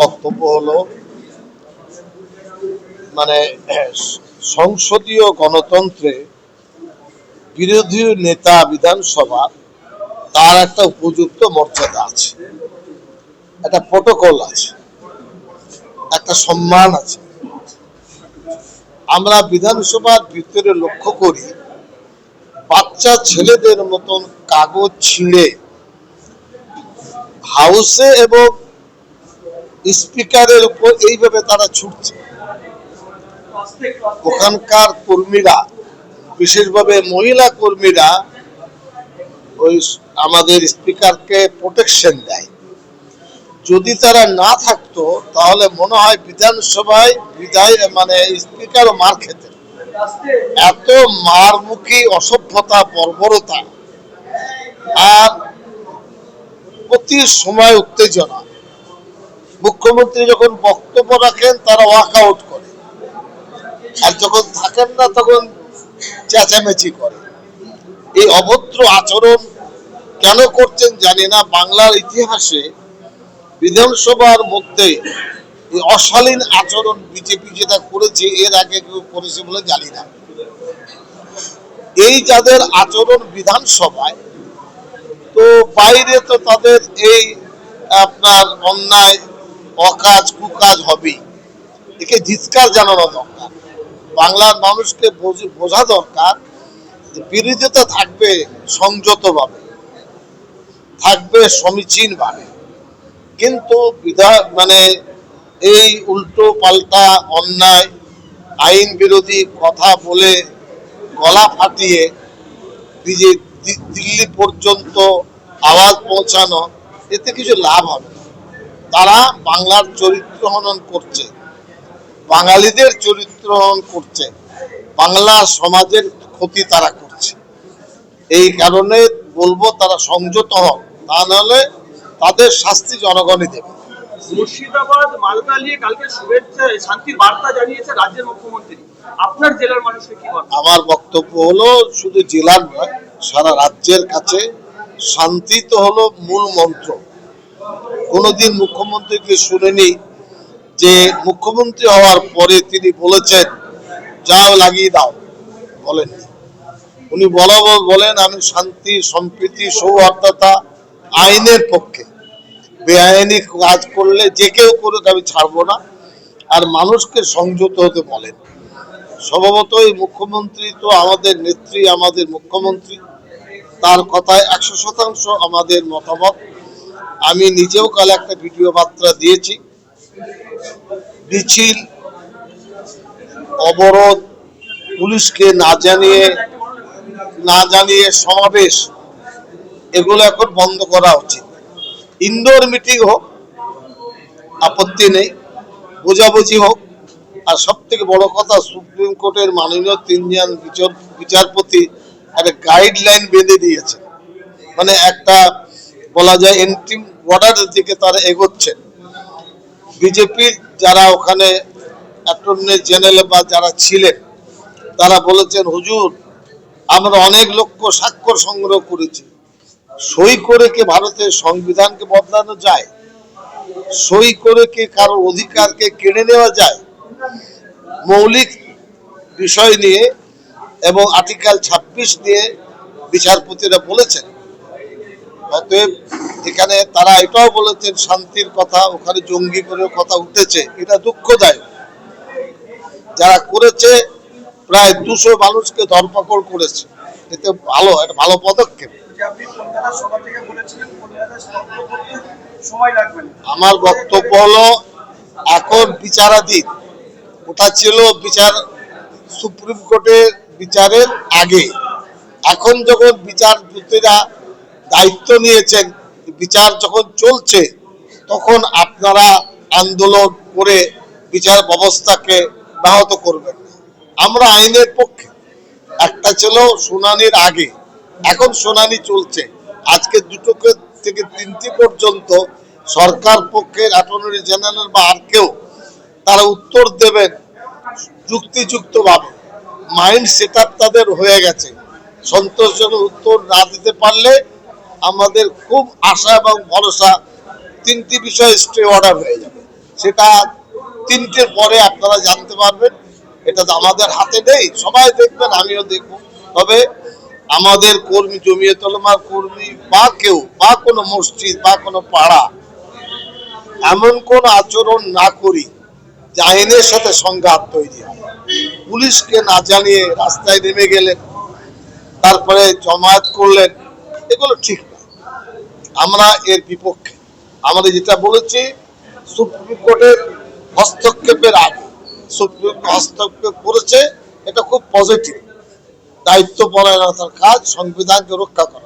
বক্তব্য হলো মানে সংসদীয় গণতন্ত্রে বিরোধী নেতা বিধানসভা, তার একটা উপযুক্ত মর্যাদা আছে। একটা প্রোটোকল আছে। একটা সম্মান আছে। আমরা বিধানসভার ভিতরে লক্ষ্য করি, বাচ্চা ছেলেদের মতন কাগজ ছিঁড়ে হাউসে এবং স্পিকারের উপর এইভাবে তারা ছুটছে। ওখানকার কর্মীরা, বিশেষভাবে মহিলা কর্মীরা, ওই আমাদের স্পিকারকে প্রোটেকশন দেয়। যদি তারা না থাকতো, তাহলে মনে হয় বিধানসভায় বিদায় মানে স্পিকারও মার খেতেন। এত মারমুখী অসভ্যতা, বর্বরতা, আর প্রতি সময় উত্তেজনা। মুখ্যমন্ত্রী যখন বক্তব্য রাখেন, তারা ওয়াক আউট করে। আর যখন থাকেন না, তখন চেঁচামেচি করে। এই অভদ্র আচরণ কেন করছেন জানি না। বাংলার ইতিহাসে বিধানসভার মধ্যে এই অশালীন আচরণ বিজেপি যেটা করেছে, এর আগে কেউ করেছে বলে জানি না। এই যাদের আচরণ বিধানসভায়, তো বাইরে তো তাদের এই আপনার অন্যায় অকাজ কুকাজ হবেই একে ধিৎকার জানানো দরকার। বাংলার মানুষকে বোঝ- দরকার বিরোধিতা থাকবে সংযতভাবে, থাকবে সমীচীনভাবে। কিন্তু বিধা মানে এই উল্টো পাল্টা অন্যায়, আইন বিরোধী কথা বলে গলা ফাটিয়ে দিল্লি পর্যন্ত আওয়াজ পৌঁছানো, এতে কিছু লাভ হবে তারা বাংলার চরিত্র হনন করছে। বাঙালিদের চরিত্র হনন করছে। বাংলা সমাজের ক্ষতি তারা করছে। এই কারণে বলব তারা সংযত হন। তা নাহলে তাদের শাস্তি জনগণই দেবে। মুর্শিদাবাদ মালদা নিয়ে কালকে শুভেচ্ছা শান্তির বার্তা জানিয়েছে রাজ্যের মুখ্যমন্ত্রী। আপনার জেলার মানুষকে কি আমার বক্তব্য হলো শুধু জেলার নয় সারা রাজ্যের কাছে শান্তি তো হলো মূল মন্ত্র। কোনোদিন মুখ্যমন্ত্রীকে শুনেনি যে মুখ্যমন্ত্রী হওয়ার পরে তিনি বলেছেন, যাও লাগিয়ে দাও। বলেননি উনি বরাবর বলেন, আমি শান্তি, সম্প্রীতি, সৌহার্দ্যতা আইনের পক্ষে। বেআইনি কাজ করলে যে কেউ করুক, আমি ছাড়বো না। আর মানুষকে সংযত হতে বলেন। স্বভাবত এই মুখ্যমন্ত্রী তো আমাদের নেত্রী, আমাদের মুখ্যমন্ত্রী। তার কথায় একশো শতাংশ আমাদের মতামত। আমি নিজেও কাল একটা ভিডিও বার্তা দিয়েছি। মিছিল, অবরোধ, পুলিশকে না জানিয়ে না জানিয়ে সমাবেশ, এগুলো এখন বন্ধ করা উচিত। ইনডোর মিটিং হোক, আপত্তি নেই, বোঝাবুঝি হোক। আর সব থেকে বড় কথা, সুপ্রিম কোর্টের মাননীয় তিনজন বিচার বিচারপতি একটা গাইডলাইন বেঁধে দিয়েছে মানে একটা বলা যায় এন্ট্রি বর্ডারের দিকে তারা এগোচ্ছেন বিজেপির যারা ওখানে অ্যাটর্নি জেনারেল বা যারা ছিলেন, তারা বলেছেন, হুজুর, আমরা অনেক লক্ষ স্বাক্ষর সংগ্রহ করেছি। সই করে কি ভারতের সংবিধানকে বদলানো যায়? সই করে কি কারও অধিকারকে কেড়ে নেওয়া যায়? মৌলিক বিষয় নিয়ে এবং আর্টিকেল ছাব্বিশ নিয়ে বিচারপতিরা বলেছেন অতএব এখানে তারা এটাও বলেছেন শান্তির কথা ওখানে জঙ্গি করেও কথা উঠেছে। এটা দুঃখদায়ক। যারা করেছে প্রায় দুশো মানুষকে ধরপাকড় করেছে। এতে ভালো একটা ভালো পদক্ষেপ। আমার বক্তব্য হলো এখন বিচারাধীন। ওটা ছিল বিচার সুপ্রিম কোর্টের বিচারের আগে। এখন যখন বিচার বিচারপতিরা দায়িত্ব নিয়েছেন, বিচার যখন চলছে, তখন আপনারা আন্দোলন করে বিচার ব্যবস্থাকে ব্যাহত করবেন। আমরা আইনের পক্ষে, একটা ছিল শুনানির আগে, এখন শুনানি চলছে। আজকে দুটো থেকে তিনটি পর্যন্ত সরকার পক্ষের অ্যাটর্নি জেনারেল বা আর কেউ তারা উত্তর দেবেন যুক্তিযুক্ত ভাবে মাইন্ড সেট তাদের হয়ে গেছে। সন্তোষজনক উত্তর না দিতে পারলে আমাদের খুব আশা এবং ভরসা তিনটি বিষয় স্টে অর্ডার হয়ে যাবে। সেটা তিনটের পরে আপনারা জানতে পারবেন। এটা আমাদের হাতে নেই, সবাই দেখবেন, আমিও দেখব। তবে আমাদের কর্মী, জমিয়ে তলমার কর্মী বা কেউ, বা কোনো মসজিদ, বা কোনো পাড়া, এমন কোন আচরণ না করি যে সাথে সংঘাত তৈরি হয়। পুলিশকে না জানিয়ে রাস্তায় নেমে গেলেন, তারপরে জমায়েত করলেন, এগুলো ঠিক আমরা এর বিপক্ষে। আমাদের যেটা বলেছি, সুপ্রিম কোর্টের হস্তক্ষেপের আগে, সুপ্রিম কোর্ট হস্তক্ষেপ করেছে, এটা খুব পজিটিভ দায়িত্ব পরায়ণতার কাজ, সংবিধানকে রক্ষা করা।